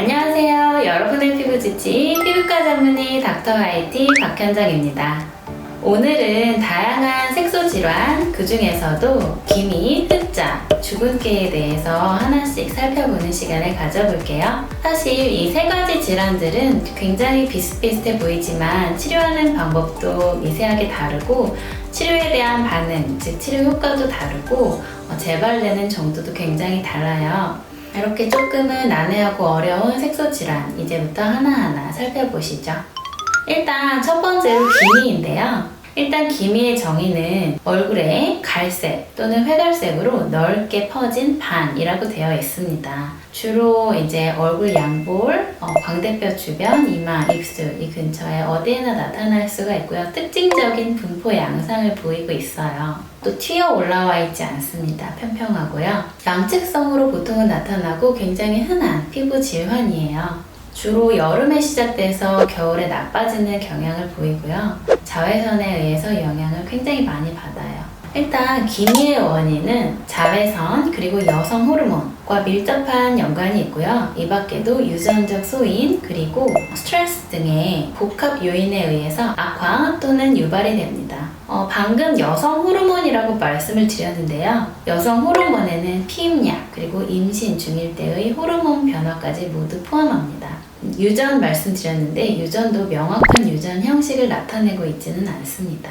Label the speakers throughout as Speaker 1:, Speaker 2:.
Speaker 1: 안녕하세요. 여러분의 피부 지치 피부과 전문의 닥터 화이티 박현정입니다. 오늘은 다양한 색소 질환, 그 중에서도 기미, 흑자, 주근깨에 대해서 하나씩 살펴보는 시간을 가져볼게요. 사실 이 세 가지 질환들은 굉장히 비슷비슷해 보이지만 치료하는 방법도 미세하게 다르고 치료에 대한 반응, 즉 치료 효과도 다르고 어, 재발되는 정도도 굉장히 달라요. 이렇게 조금은 난해하고 어려운 색소 질환 이제부터 하나하나 살펴보시죠. 일단 첫 번째로 기미인데요. 일단 기미의 정의는 얼굴에 갈색 또는 회갈색으로 넓게 퍼진 반이라고 되어 있습니다. 주로 이제 얼굴 양볼, 어, 광대뼈 주변, 이마, 입술 이 근처에 어디에나 나타날 수가 있고요. 특징적인 분포 양상을 보이고 있어요. 또 튀어 올라와 있지 않습니다. 평평하고요. 양측성으로 보통은 나타나고 굉장히 흔한 피부 질환이에요. 주로 여름에 시작돼서 겨울에 나빠지는 경향을 보이고요. 자외선에 의해서 영향을 굉장히 많이 받아요. 일단 기미의 원인은 자외선 그리고 여성 호르몬과 밀접한 연관이 있고요. 이 밖에도 유전적 소인 그리고 스트레스 등의 복합 요인에 의해서 악화 또는 유발이 됩니다. 어, 방금 여성 호르몬이라고 말씀을 드렸는데요. 여성 호르몬에는 피임약 그리고 임신 중일 때의 호르몬 변화까지 모두 포함합니다. 유전 말씀드렸는데 유전도 명확한 유전 형식을 나타내고 있지는 않습니다.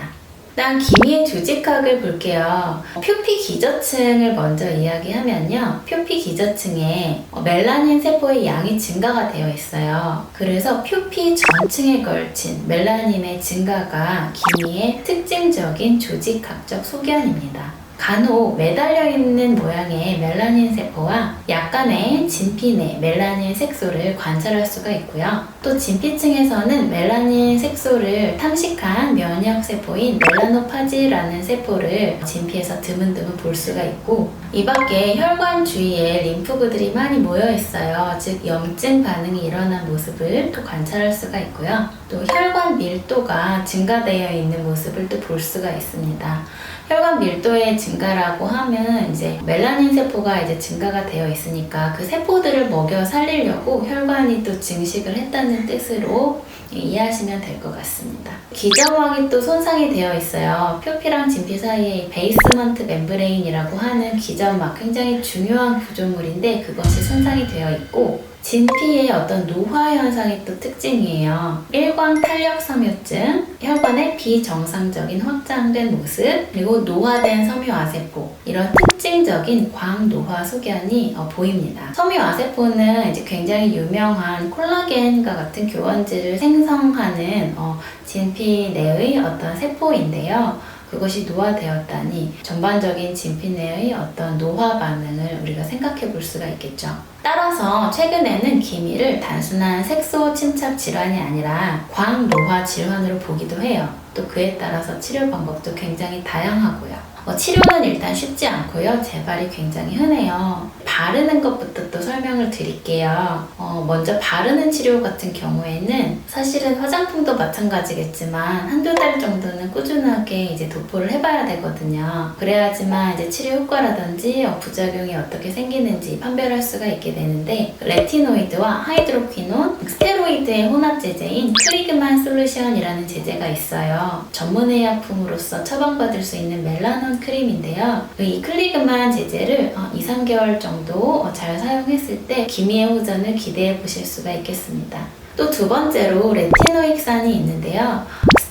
Speaker 1: 일단 기미의 조직학을 볼게요. 표피 기저층을 먼저 이야기하면요. 표피 기저층에 멜라닌 세포의 양이 증가가 되어 있어요. 그래서 표피 전층에 걸친 멜라닌의 증가가 기미의 특징적인 조직학적 소견입니다. 간혹 매달려 있는 모양의 멜라닌 세포와 약간의 진피 내 멜라닌 색소를 관찰할 수가 있고요. 또 진피층에서는 멜라닌 색소를 탐식한 면역 세포인 멜라노파지라는 세포를 진피에서 드문드문 볼 수가 있고 이 밖에 혈관 주위에 림프구들이 많이 모여 있어요. 즉 염증 반응이 일어난 모습을 또 관찰할 수가 있고요. 또 혈관 밀도가 증가되어 있는 모습을 또 볼 수가 있습니다. 혈관 밀도의 증가라고 하면 이제 멜라닌 세포가 이제 증가가 되어 있으니까 그 세포들을 먹여 살리려고 혈관이 또 증식을 했다는 뜻으로 이해하시면 될 것 같습니다. 기저막이 또 손상이 되어 있어요. 표피랑 진피 사이에 베이스먼트 멤브레인이라고 하는 기저막 굉장히 중요한 구조물인데 그것이 손상이 되어 있고 진피의 어떤 노화 현상이 또 특징이에요. 일광 탄력 섬유증, 혈관의 비정상적인 확장된 모습, 그리고 노화된 섬유아세포 이런 특징적인 광노화 소견이 어, 보입니다. 섬유아세포는 이제 굉장히 유명한 콜라겐과 같은 교원질을 생성하는 어, 진피 내의 어떤 세포인데요. 그것이 노화되었다니 전반적인 진피 내의 어떤 노화 반응을 우리가 생각해 볼 수가 있겠죠. 따라서 최근에는 기미를 단순한 색소 침착 질환이 아니라 광노화 질환으로 보기도 해요. 또 그에 따라서 치료 방법도 굉장히 다양하고요. 어, 치료는 일단 쉽지 않고요. 재발이 굉장히 흔해요. 바르는 것부터 또 설명을 드릴게요. 어, 먼저 바르는 치료 같은 경우에는 사실은 화장품도 마찬가지겠지만 한두 달 정도는 꾸준하게 이제 도포를 해봐야 되거든요. 그래야지만 이제 치료 효과라든지 어, 부작용이 어떻게 생기는지 판별할 수가 있게 되는데 레티노이드와 하이드로퀴논, 스테로이드의 혼합 제제인 크리그만 솔루션이라는 제제가 있어요. 전문의약품으로서 처방받을 수 있는 멜라논 크림인데요. 이 클리그만 제제를 2, 3개월 정도 잘 사용했을 때 기미의 호전을 기대해 보실 수가 있겠습니다. 또 두 번째로 레티노익산이 있는데요.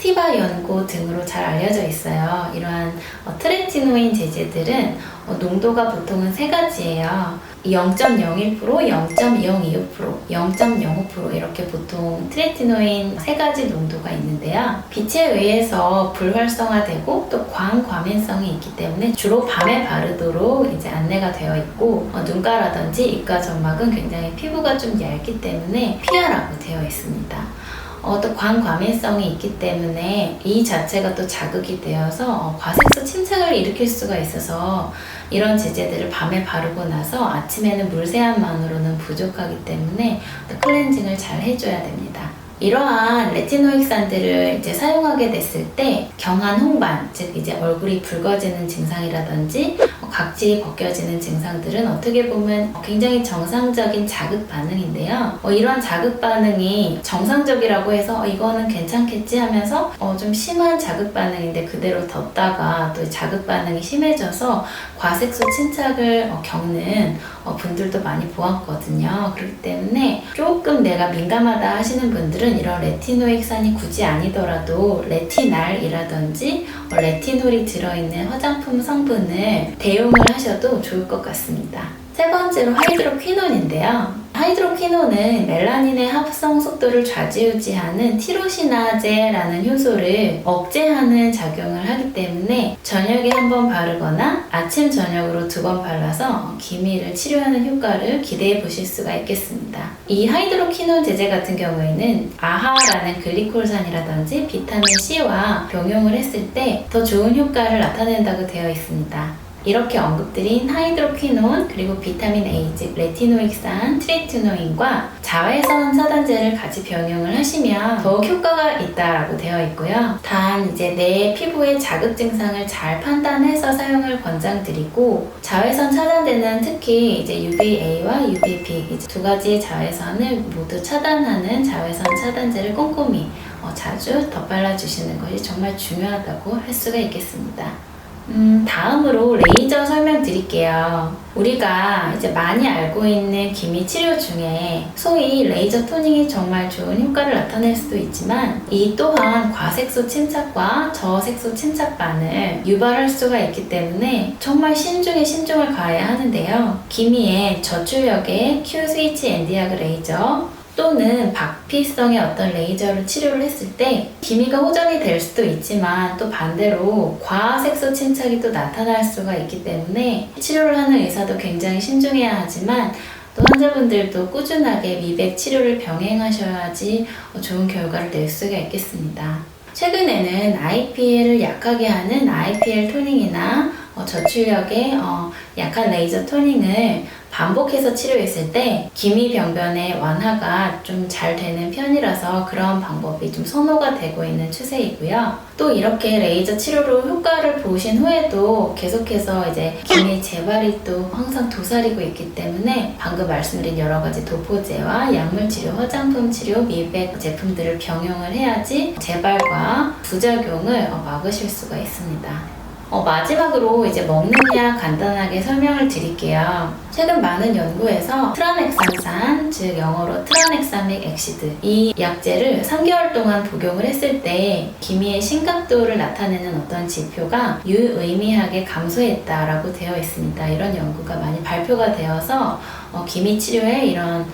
Speaker 1: 스티바 연고 등으로 잘 알려져 있어요. 이러한 어, 트레티노인 제제들은 어, 농도가 보통은 세 가지예요. 0.01%, 0.025%, 0.05% 이렇게 보통 트레티노인 세 가지 농도가 있는데요. 빛에 의해서 불활성화되고 또 광과민성이 있기 때문에 주로 밤에 바르도록 이제 안내가 되어 있고 어, 눈가라든지 입가 점막은 굉장히 피부가 좀 얇기 때문에 피하라고 되어 있습니다. 어, 또 광과민성이 있기 때문에 이 자체가 또 자극이 되어서 어, 과색소 침착을 일으킬 수가 있어서 이런 제제들을 밤에 바르고 나서 아침에는 물세안만으로는 부족하기 때문에 또 클렌징을 잘 해줘야 됩니다. 이러한 레티노익산들을 이제 사용하게 됐을 때 경한 홍반, 즉 이제 얼굴이 붉어지는 증상이라든지 어, 각질이 벗겨지는 증상들은 어떻게 보면 굉장히 정상적인 자극 반응인데요. 어, 이러한 자극 반응이 정상적이라고 해서 어, 이거는 괜찮겠지 하면서 어, 좀 심한 자극 반응인데 그대로 뒀다가 또 자극 반응이 심해져서 과색소 침착을 어, 겪는 어, 분들도 많이 보았거든요. 그렇기 때문에 조금 내가 민감하다 하시는 분들은 이런 레티노익 산이 굳이 아니더라도 레티날이라든지 어, 레티놀이 들어있는 화장품 성분을 대용을 하셔도 좋을 것 같습니다. 세 번째로 하이드로퀴논인데요. 하이드로퀴논은 멜라닌의 합성 속도를 좌지우지하는 티로시나제라는 효소를 억제하는 작용을 하기 때문에 저녁에 한 번 바르거나 아침 저녁으로 두 번 발라서 기미를 치료하는 효과를 기대해 보실 수가 있겠습니다. 이 하이드로퀴논 제제 같은 경우에는 아하라는 글리콜산이라든지 비타민 C와 병용을 했을 때 더 좋은 효과를 나타낸다고 되어 있습니다. 이렇게 언급드린 하이드로퀴논 그리고 비타민 A 즉 레티노익산, 트리티노인과 자외선 차단제를 같이 병용을 하시면 더욱 효과가 있다라고 되어 있고요. 단 이제 내 피부의 자극 증상을 잘 판단해서 사용을 권장드리고 자외선 차단제는 특히 이제 UVA와 UVB 이제 두 가지 자외선을 모두 차단하는 자외선 차단제를 꼼꼼히 어, 자주 덧발라 주시는 것이 정말 중요하다고 할 수가 있겠습니다. 음, 다음으로 레이저 설명드릴게요. 우리가 이제 많이 알고 있는 기미 치료 중에 소위 레이저 토닝이 정말 좋은 효과를 나타낼 수도 있지만 이 또한 과색소 침착과 저색소 침착반을 유발할 수가 있기 때문에 정말 신중에 신중을 가해야 하는데요. 기미의 저출력의 Q 스위치 엔디아그 레이저 또는 박피성의 어떤 레이저로 치료를 했을 때 기미가 호전이 될 수도 있지만 또 반대로 과색소 침착이 또 나타날 수가 있기 때문에 치료를 하는 의사도 굉장히 신중해야 하지만 또 환자분들도 꾸준하게 미백 치료를 병행하셔야지 좋은 결과를 낼 수가 있겠습니다. 최근에는 IPL을 약하게 하는 IPL 토닝이나 어, 저출력의 어, 약한 레이저 토닝을 반복해서 치료했을 때 기미 병변의 완화가 좀 잘 되는 편이라서 그런 방법이 좀 선호가 되고 있는 추세이고요. 또 이렇게 레이저 치료로 효과를 보신 후에도 계속해서 이제 기미 재발이 또 항상 도사리고 있기 때문에 방금 말씀드린 여러 가지 도포제와 약물 치료, 화장품 치료, 미백 제품들을 병용을 해야지 재발과 부작용을 어, 막으실 수가 있습니다. 어, 마지막으로 이제 먹는 약 간단하게 설명을 드릴게요. 최근 많은 연구에서 트라넥산산, 즉 영어로 트라넥사믹 엑시드 이 약제를 3개월 동안 복용을 했을 때 기미의 심각도를 나타내는 어떤 지표가 유의미하게 감소했다라고 되어 있습니다. 이런 연구가 많이 발표가 되어서 어, 기미 치료에 이런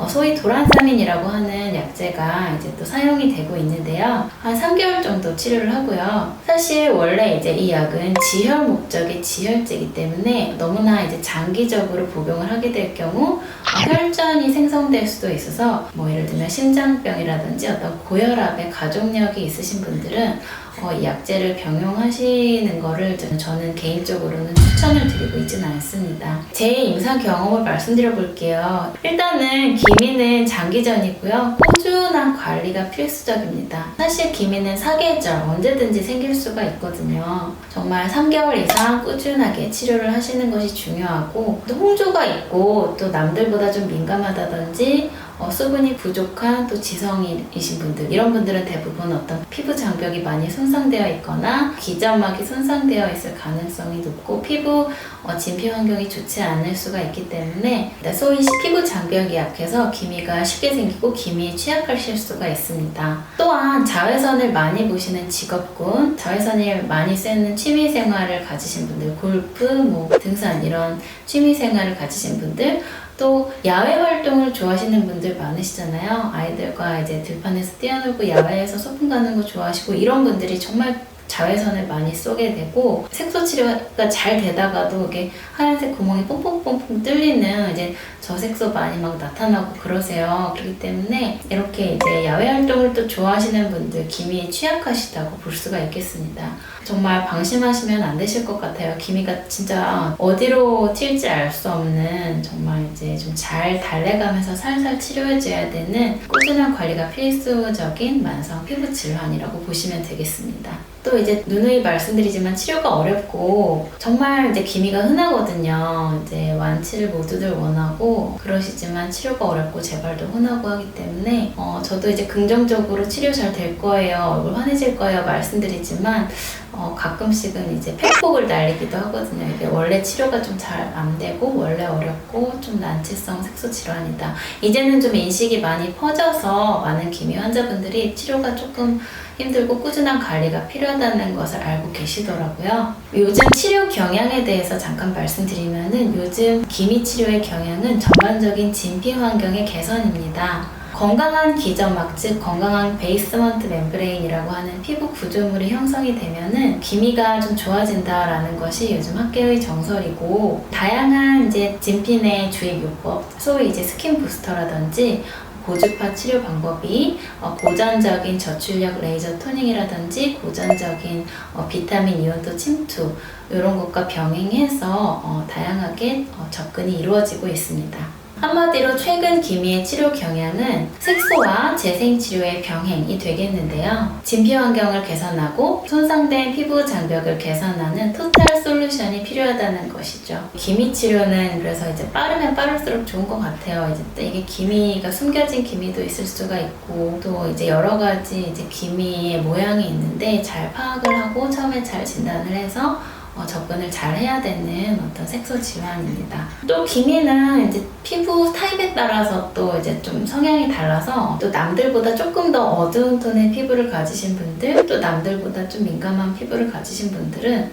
Speaker 1: 어, 소위 도란사민이라고 하는 약제가 이제 또 사용이 되고 있는데요. 한 3개월 정도 치료를 하고요. 사실 원래 이제 이 약은 지혈 목적의 지혈제이기 때문에 너무나 이제 장기적으로 복용을 하게 될 경우 어, 혈전이 생성될 수도 있어서 뭐 예를 들면 심장병이라든지 어떤 고혈압의 가족력이 있으신 분들은 어, 이 약제를 병용하시는 거를 저는 개인적으로는 추천을 드리고 있지는 않습니다. 제 임상 경험을 말씀드려 볼게요. 일단은 기 미는 장기전이고요. 꾸준한 관리가 필수적입니다. 사실 기미는 사계절 언제든지 생길 수가 있거든요. 정말 3개월 이상 꾸준하게 치료를 하시는 것이 중요하고 또 홍조가 있고 또 남들보다 좀 민감하다든지 어, 수분이 부족한 또 지성이신 분들 이런 분들은 대부분 어떤 피부 장벽이 많이 손상되어 있거나 기점막이 손상되어 있을 가능성이 높고 피부 어, 진피 환경이 좋지 않을 수가 있기 때문에 소위 피부 장벽이 약해서 기미가 쉽게 생기고 기미에 취약하실 수가 있습니다. 또한 자외선을 많이 보시는 직업군, 자외선을 많이 쐬는 취미 생활을 가지신 분들, 골프, 뭐 등산 이런 취미 생활을 가지신 분들 또 야외 활동을 좋아하시는 분들 많으시잖아요. 아이들과 이제 들판에서 뛰어놀고 야외에서 소풍 가는 거 좋아하시고 이런 분들이 정말 자외선을 많이 쏘게 되고 색소 치료가 잘 되다가도 이게 하얀색 구멍이 뽕뽕뽕뽕 뚫리는 이제 저색소 많이 막 나타나고 그러세요. 그렇기 때문에 이렇게 이제 야외 활동을 또 좋아하시는 분들 기미에 취약하시다고 볼 수가 있겠습니다. 정말 방심하시면 안 되실 것 같아요. 기미가 진짜 어디로 튈지 알 수 없는 정말 이제 좀 잘 달래가면서 살살 치료해줘야 되는 꾸준한 관리가 필수적인 만성 피부 질환이라고 보시면 되겠습니다. 또 이제 누누이 말씀드리지만 치료가 어렵고 정말 이제 기미가 흔하거든요. 이제 완치를 모두들 원하고 그러시지만 치료가 어렵고 재발도 흔하고 하기 때문에 어, 저도 이제 긍정적으로 치료 잘 될 거예요. 얼굴 환해질 거예요. 말씀드리지만 어, 가끔씩은 이제 팩폭을 날리기도 하거든요. 이게 원래 치료가 좀 잘 안 되고 원래 어렵고 좀 난치성 색소 질환이다. 이제는 좀 인식이 많이 퍼져서 많은 기미 환자분들이 치료가 조금 힘들고 꾸준한 관리가 필요하다는 것을 알고 계시더라고요. 요즘 치료 경향에 대해서 잠깐 말씀드리면은 요즘 기미 치료의 경향은 전반적인 진피 환경의 개선입니다. 건강한 기점막 즉 건강한 베이스먼트 멤브레인이라고 하는 피부 구조물이 형성이 되면은 기미가 좀 좋아진다라는 것이 요즘 학계의 정설이고 다양한 이제 진피 내 주입 요법 소위 이제 스킨 부스터라든지 고주파 치료 방법이 어, 고전적인 저출력 레이저 토닝이라든지 고전적인 어, 비타민 이온도 침투 이런 것과 병행해서 어, 다양하게 어, 접근이 이루어지고 있습니다. 한마디로 최근 기미의 치료 경향은 색소와 재생 치료의 병행이 되겠는데요. 진피 환경을 개선하고 손상된 피부 장벽을 개선하는 토탈 솔루션이 필요하다는 것이죠. 기미 치료는 그래서 이제 빠르면 빠를수록 좋은 것 같아요. 이제 이게 기미가 숨겨진 기미도 있을 수가 있고 또 이제 여러 가지 이제 기미의 모양이 있는데 잘 파악을 하고 처음에 잘 진단을 해서 어, 접근을 잘 해야 되는 어떤 색소 질환입니다. 또 기미는 이제 피부 타입에 따라서 또 이제 좀 성향이 달라서 또 남들보다 조금 더 어두운 톤의 피부를 가지신 분들, 또 남들보다 좀 민감한 피부를 가지신 분들은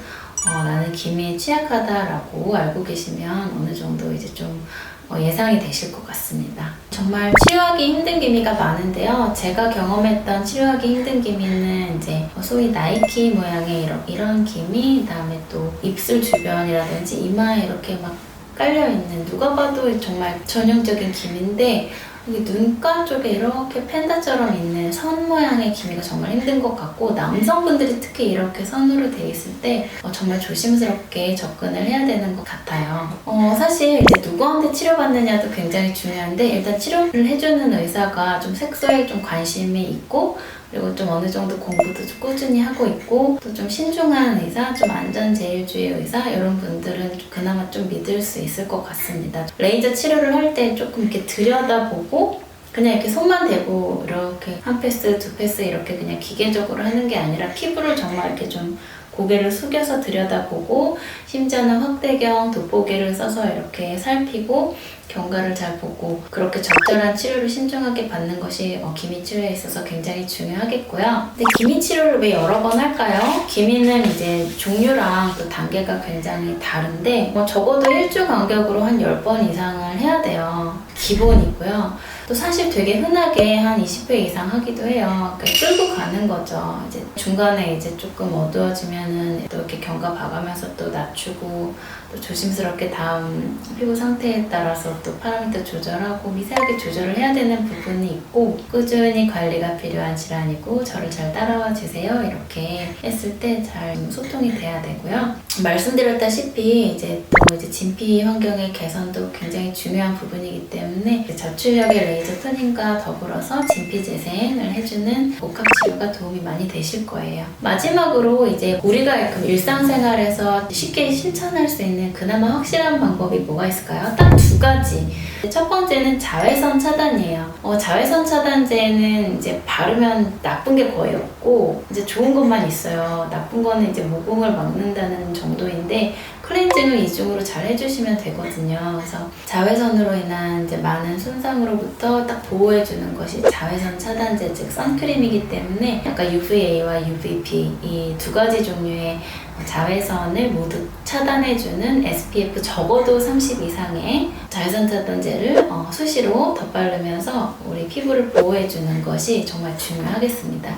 Speaker 1: 어, 나는 기미에 취약하다라고 알고 계시면 어느 정도 이제 좀 어, 예상이 되실 것 같습니다. 정말 치료하기 힘든 기미가 많은데요. 제가 경험했던 치료하기 힘든 기미는 이제 소위 나이키 모양의 이런, 이런 기미, 그다음에 또 입술 주변이라든지 이마에 이렇게 막 깔려 있는 누가 봐도 정말 전형적인 기미인데 여기 눈가 쪽에 이렇게 펜다처럼 있는 선 모양의 기미가 정말 힘든 것 같고 남성분들이 특히 이렇게 선으로 돼 있을 때 어, 정말 조심스럽게 접근을 해야 되는 것 같아요. 어, 사실 이제 누구한테 치료받느냐도 굉장히 중요한데 일단 치료를 해주는 의사가 좀 색소에 좀 관심이 있고 그리고 좀 어느 정도 공부도 좀 꾸준히 하고 있고 또 좀 신중한 의사, 좀 안전제일주의 의사 이런 분들은 그나마 좀 믿을 수 있을 것 같습니다. 레이저 치료를 할 때 조금 이렇게 들여다보고 그냥 이렇게 손만 대고 이렇게 한 패스, 두 패스 이렇게 그냥 기계적으로 하는 게 아니라 피부를 정말 이렇게 좀 고개를 숙여서 들여다보고 심지어는 확대경, 돋보기를 써서 이렇게 살피고 경과를 잘 보고 그렇게 적절한 치료를 신중하게 받는 것이 어, 기미 치료에 있어서 굉장히 중요하겠고요. 근데 기미 치료를 왜 여러 번 할까요? 기미는 이제 종류랑 또 단계가 굉장히 다른데 뭐 적어도 일주 간격으로 한 10번 이상을 해야 돼요. 기본이고요. 또 사실 되게 흔하게 한 20회 이상 하기도 해요. 그러니까 끌고 가는 거죠. 이제 중간에 이제 조금 어두워지면은 또 이렇게 경과 봐가면서 또 낮추고 또 조심스럽게 다음 피부 상태에 따라서 또 파라미터 조절하고 미세하게 조절을 해야 되는 부분이 있고 꾸준히 관리가 필요한 질환이고 저를 잘 따라와 주세요. 이렇게 했을 때 잘 소통이 돼야 되고요. 말씀드렸다시피 이제 또 이제 진피 환경의 개선도 굉장히 중요한 부분이기 때문에 저출력의 레이저 토닝과 더불어서 진피 재생을 해주는 복합 치료가 도움이 많이 되실 거예요. 마지막으로 이제 우리가 그 일상생활에서 쉽게 실천할 수 있는 그나마 확실한 방법이 뭐가 있을까요? 딱 두 가지. 첫 번째는 자외선 차단이에요. 어, 자외선 차단제는 이제 바르면 나쁜 게 거의 없고 이제 좋은 것만 있어요. 나쁜 거는 이제 모공을 막는다는 정도인데 클렌징을 이중으로 잘 해주시면 되거든요. 그래서 자외선으로 인한 이제 많은 손상으로부터 딱 보호해주는 것이 자외선 차단제, 즉 선크림이기 때문에 약간 UVA와 UVB 이 두 가지 종류의 자외선을 모두 차단해주는 SPF 적어도 30 이상의 자외선 차단제를 어, 수시로 덧바르면서 우리 피부를 보호해주는 것이 정말 중요하겠습니다.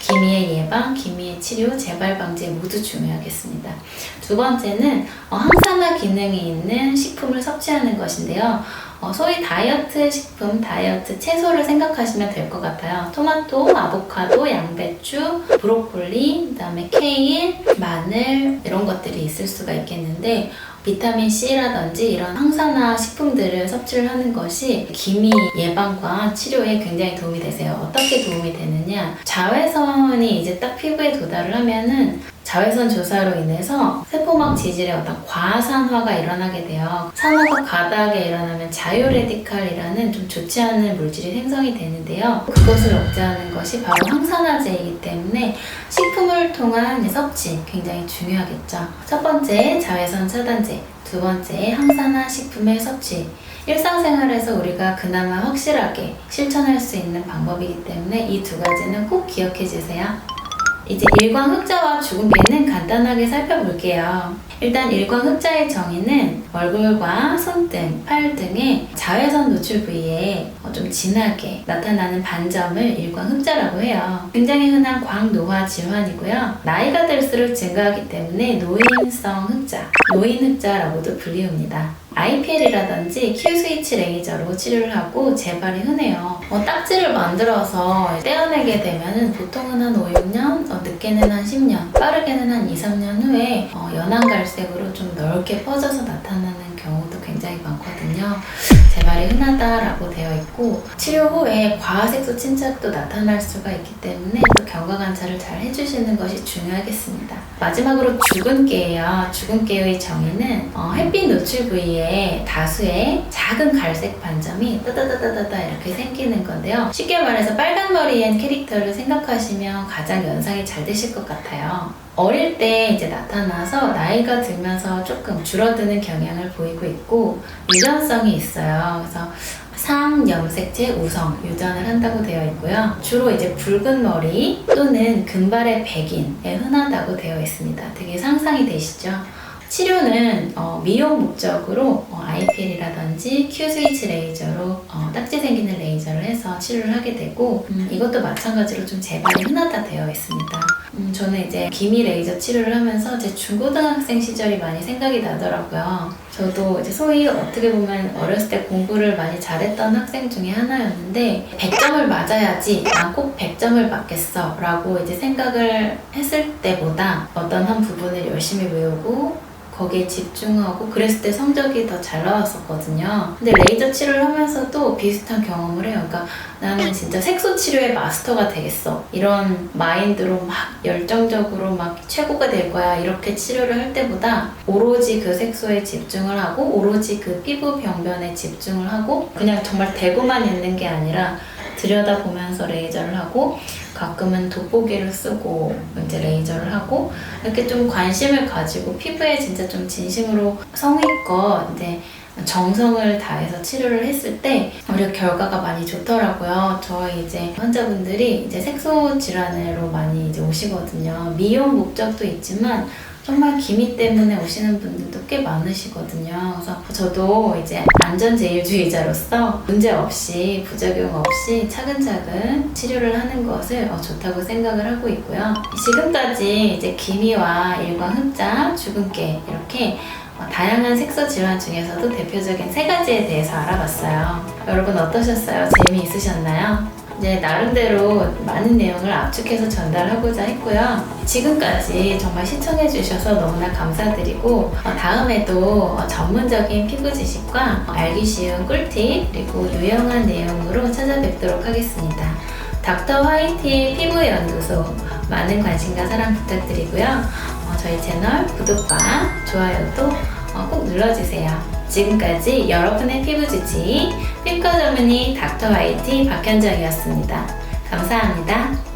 Speaker 1: 기미의 예방, 기미의 치료, 재발 방지 모두 중요하겠습니다. 두 번째는 어, 항산화 기능이 있는 식품을 섭취하는 것인데요. 어, 소위 다이어트 식품, 다이어트 채소를 생각하시면 될 것 같아요. 토마토, 아보카도, 양배추, 브로콜리, 그다음에 케일, 마늘 이런 것들이 있을 수가 있겠는데 비타민 C라든지 이런 항산화 식품들을 섭취를 하는 것이 기미 예방과 치료에 굉장히 도움이 되세요. 어떻게 도움이 되느냐? 자외선이 이제 딱 피부에 도달을 하면은 자외선 조사로 인해서 세포막 지질의 어떤 과산화가 일어나게 돼요. 산화가 과다하게 일어나면 자유레디칼이라는 좀 좋지 않은 물질이 생성이 되는데요. 그것을 억제하는 것이 바로 항산화제이기 때문에 식품을 통한 섭취 굉장히 중요하겠죠. 첫 번째 자외선 차단제, 두 번째 항산화 식품의 섭취. 일상생활에서 우리가 그나마 확실하게 실천할 수 있는 방법이기 때문에 이 두 가지는 꼭 기억해 주세요. 이제 일광 흑자와 주근깨는 간단하게 살펴볼게요. 일단 일광 흑자의 정의는 얼굴과 손등, 팔 등의 자외선 노출 부위에 어, 좀 진하게 나타나는 반점을 일광 흑자라고 해요. 굉장히 흔한 광노화 질환이고요. 나이가 들수록 증가하기 때문에 노인성 흑자, 노인 흑자라고도 불리웁니다. IPL이라든지 Q스위치 레이저로 치료를 하고 재발이 흔해요. 어, 딱지를 만들어서 떼어내게 되면 보통은 한 5, 6년, 어, 늦게는 한 10년, 빠르게는 한 2, 3년 후에 어, 연한 갈색으로 좀 넓게 퍼져서 나타나는 경우도 굉장히 많거든요. 재발이 흔하다라고 되어 있고 치료 후에 과색소 침착도 나타날 수가 있기 때문에 또 경과 관찰을 잘 해주시는 것이 중요하겠습니다. 마지막으로 주근깨예요. 주근깨의 정의는 어, 햇빛 노출 부위에 다수의 작은 갈색 반점이 따다다다다다 이렇게 생기는 건데요. 쉽게 말해서 빨간 머리엔 캐릭터를 생각하시면 가장 연상이 잘 되실 것 같아요. 어릴 때 이제 나타나서 나이가 들면서 조금 줄어드는 경향을 보이고 있고 유전성이 있어요. 그래서 상염색체 우성 유전을 한다고 되어 있고요. 주로 이제 붉은 머리 또는 금발의 백인에 흔하다고 되어 있습니다. 되게 상상이 되시죠? 치료는 어, 미용 목적으로 어, IPL이라든지 Q스위치 레이저로 어, 딱지 생기는 레이저를 해서 치료를 하게 되고 음, 이것도 마찬가지로 좀 재발이 흔하다 되어 있습니다. 음, 저는 이제 기미 레이저 치료를 하면서 제 중고등학생 시절이 많이 생각이 나더라고요. 저도 이제 소위 어떻게 보면 어렸을 때 공부를 많이 잘했던 학생 중에 하나였는데 100점을 맞아야지 난꼭 100점을 맞겠어 라고 이제 생각을 했을 때보다 어떤 한 부분을 열심히 외우고 거기에 집중하고 그랬을 때 성적이 더 잘 나왔었거든요. 근데 레이저 치료를 하면서도 비슷한 경험을 해요. 그러니까 나는 진짜 색소 치료의 마스터가 되겠어. 이런 마인드로 막 열정적으로 막 최고가 될 거야. 이렇게 치료를 할 때보다 오로지 그 색소에 집중을 하고 오로지 그 피부 병변에 집중을 하고 그냥 정말 대고만 있는 게 아니라 들여다보면서 레이저를 하고 가끔은 돋보기를 쓰고 이제 레이저를 하고 이렇게 좀 관심을 가지고 피부에 진짜 좀 진심으로 성의껏 이제 정성을 다해서 치료를 했을 때 오히려 결과가 많이 좋더라고요. 저희 이제 환자분들이 이제 색소 질환으로 많이 이제 오시거든요. 미용 목적도 있지만 정말 기미 때문에 오시는 분들도 꽤 많으시거든요. 그래서 저도 이제 안전제일주의자로서 문제 없이 부작용 없이 차근차근 치료를 하는 것을 어, 좋다고 생각을 하고 있고요. 지금까지 이제 기미와 일광 흑자, 주근깨 이렇게 어, 다양한 색소 질환 중에서도 대표적인 세 가지에 대해서 알아봤어요. 여러분 어떠셨어요? 재미있으셨나요? 이제 나름대로 많은 내용을 압축해서 전달하고자 했고요. 지금까지 정말 시청해 주셔서 너무나 감사드리고 어, 다음에도 어, 전문적인 피부 지식과 알기 쉬운 꿀팁 그리고 유용한 내용으로 찾아뵙도록 하겠습니다. 닥터 화이트의 피부 연구소 많은 관심과 사랑 부탁드리고요. 어, 저희 채널 구독과 좋아요도 어, 꼭 눌러주세요. 지금까지 여러분의 피부 지치 피부과 전문의 닥터 화이트 박현정이었습니다. 감사합니다.